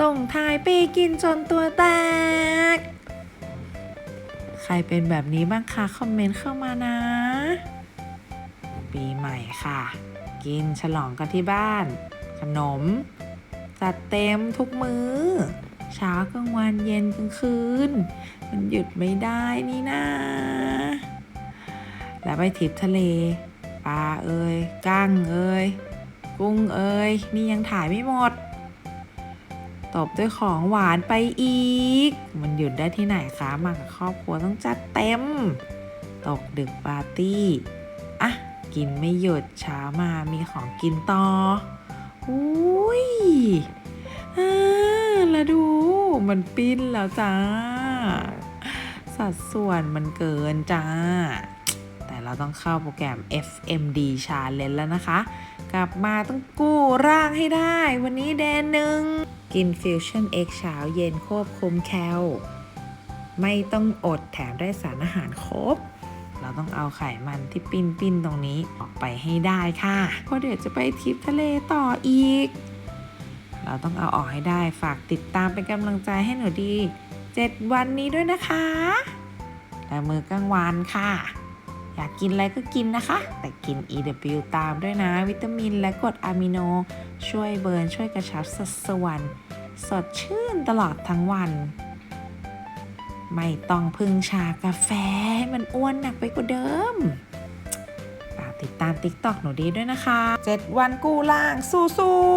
ส่งท้ายปีกินจนตัวแตก ใครเป็นแบบนี้บ้างคะ คอมเมนต์เข้ามานะ ปีใหม่ค่ะ กินฉลองกันที่บ้าน ขนม จัดเต็มทุกมือ้อ เช้ากลางวันเย็นกลางคืน มันหยุดไม่ได้นี่นะ แล้วไปทริปทะเลปลาเอ่ยกั้งเอ่ยกุ้งเอ่ยนี่ยังถ่ายไม่หมด ตบด้วยของหวานไปอีก มันหยุดได้ที่ไหนคะมากับครอบครัวต้องจัดเต็ม ตกดึกปาร์ตี้อะกินไม่หยุดเช้ามามีของกินต่ออุ้ยอ่าแล้วดูมันปิ้นแล้วจ้า สัดส่วนมันเกินจ้า แต่เราต้องเข้าโปรแกรม FMD Challenge แล้วนะคะ กลับมาต้องกู้ร่างให้ได้ วันนี้แดนหนึ่ง กินฟิวชั่นเอ็กเช้าเย็นควบคุมแคลไม่ต้องอดแถมได้สารอาหารครบ เราต้องเอาไขมันที่ปิ้นปิ้นตรงนี้ออกไปให้ได้ค่ะเพราะเดี๋ยวจะไปทริปทะเลต่ออีก เราต้องเอาออกให้ได้ฝากติดตามเป็นกำลังใจให้หนูดี 7 วันนี้ด้วยนะคะและมือกลางวันค่ะ อยากกินอะไรก็กินนะคะ แต่กิน EW ตามด้วยนะ วิตามินและกรดอะมิโน ช่วยเบิร์นช่วยกระชับสัดส่วน สดชื่นตลอดทั้งวัน ไม่ต้องพึ่งชากาแฟให้มันอ้วนหนักไปกว่าเดิมฝากติดตาม TikTok หนูดีด้วยนะคะ 7 วันกู้ล่างสู้ๆ